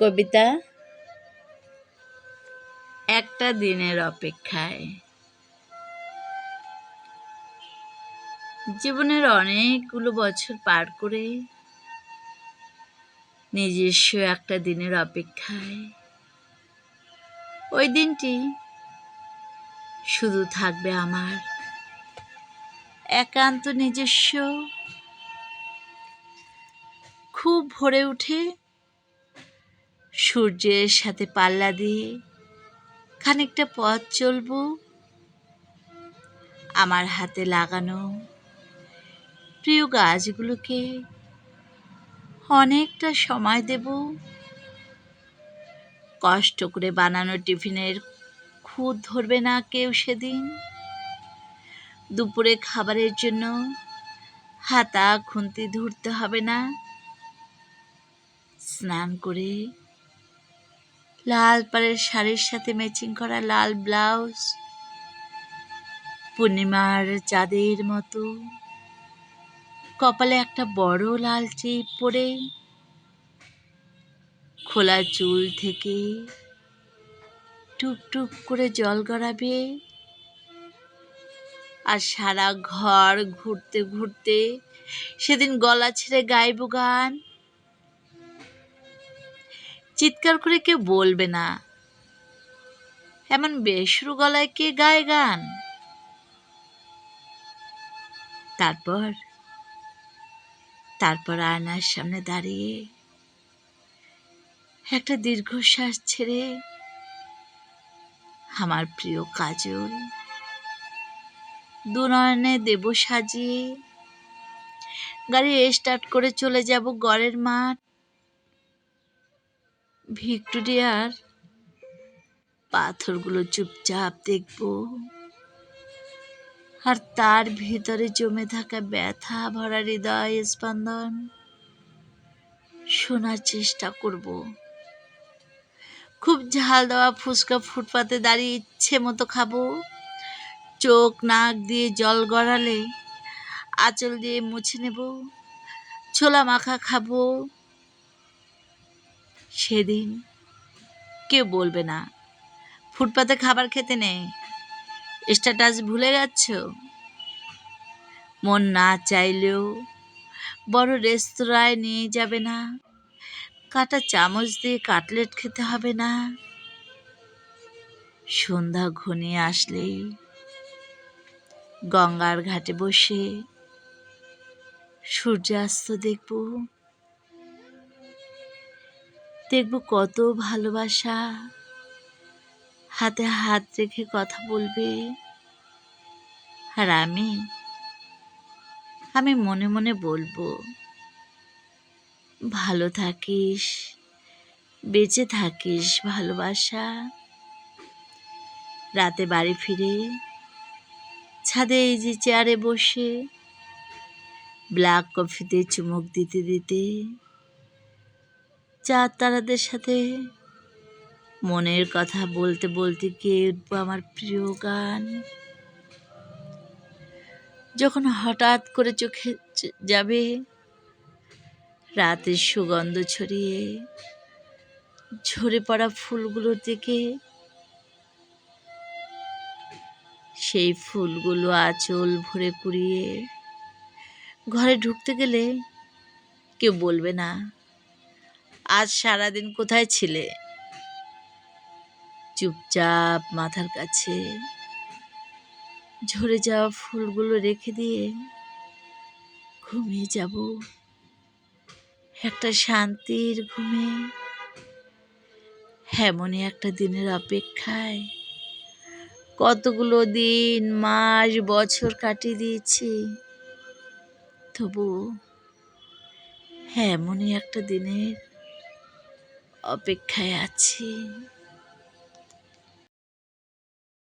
কবিতা? একটা দিনের অপেক্ষায়। জীবনের অনেকগুলো বছর পার করে নিজস্ব একটা দিনের অপেক্ষায়। ওই দিনটি শুধু থাকবে আমার। একান্ত নিজস্ব। খুব ভরে উঠে সূর্যের সাথে পাল্লা দিয়ে খানিকটা পথ চলব, আমার হাতে লাগানো প্রিয় গাছগুলোকে অনেকটা সময় দেব। কষ্ট করে বানানো টিফিনের খুদ ধরবে না কেউ সেদিন। দুপুরে খাবারের জন্য হাতা খুন্তি ধরতে হবে না। স্নান করে লাল পাড়ের শাড়ির সাথে ম্যাচিং করা লাল ব্লাউজ, পূর্ণিমার চাঁদের মতো কপালে একটা বড় লাল চিপ পরে খোলা চুল থেকে টুপ টুপ করে জল গড়াবে। আর সারা ঘর ঘুরতে ঘুরতে সেদিন গলা ছেড়ে গাইব গান। চিৎকার করে কেউ বলবে না। এমন বেসরু গলায় কে গায় গান? তারপর তারপর আয়নার সামনে দাঁড়িয়ে একটা দীর্ঘশ্বাস ছেড়ে আমার প্রিয় কাজল দুনয়নে দেব সাজিয়ে গাড়ি স্টার্ট করে চলে যাব গড়ের মাঠ। ভিক্টোরিয়ার পাথরগুলো চুপচাপ দেখব। আর তার ভিতরে জমে থাকা ব্যথা ভরা হৃদয় স্পন্দন শোনার চেষ্টা করব। খুব ঝাল দেওয়া ফুচকা ফুটপাতে দাঁড়িয়ে ইচ্ছে মতো খাব। চোখ নাক দিয়ে জল গড়ালে আঁচল দিয়ে মুছে নেব, ছোলা মাখা খাব। সেদিন কেউ বলবে না, ফুটপাতে খাবার খেতে নেই, স্ট্যাটাস ভুলে যাচ্ছ? মন না চাইলেও বড় রেস্তোরাঁয় নিয়ে যাবে না, কাটা চামচ দিয়ে কাটলেট খেতে হবে না। সন্ধ্যা ঘনিয়ে আসলেই গঙ্গার ঘাটে বসে সূর্যাস্ত দেখব। দেখব কত ভালোবাসা। হাতে হাত রেখে কথা বলবে। আর আমি আমি মনে মনে বলব, ভালো থাকিস, বেঁচে থাকিস ভালোবাসা। রাতে বাড়ি ফিরে ছাদে এই যে চেয়ারে বসে, ব্ল্যাক কফিতে চুমুক দিতে দিতে চার তারাদের সাথে মনের কথা বলতে বলতে গিয়ে উঠবো আমার প্রিয় গান? যখন হঠাৎ করে চোখে যাবে, রাতের সুগন্ধ ছড়িয়ে ঝরে পড়া ফুলগুলোর দিকে সেই ফুলগুলো আঁচল ভরে কুড়িয়ে ঘরে ঢুকতে গেলে কেউ বলবে না, আজ সারাদিন কোথায় ছিলে? চুপচাপ মাথার কাছে ঝরে যাওয়া ফুলগুলো রেখে দিয়ে ঘুমিয়ে যাব। একটা শান্তির ঘুমে, এমনই একটা দিনের অপেক্ষায় কতগুলো দিন মাস বছর কাটিয়ে দিয়েছি। তবু হ্যাঁ এমনই একটা দিনের অপেক্ষায় আছি।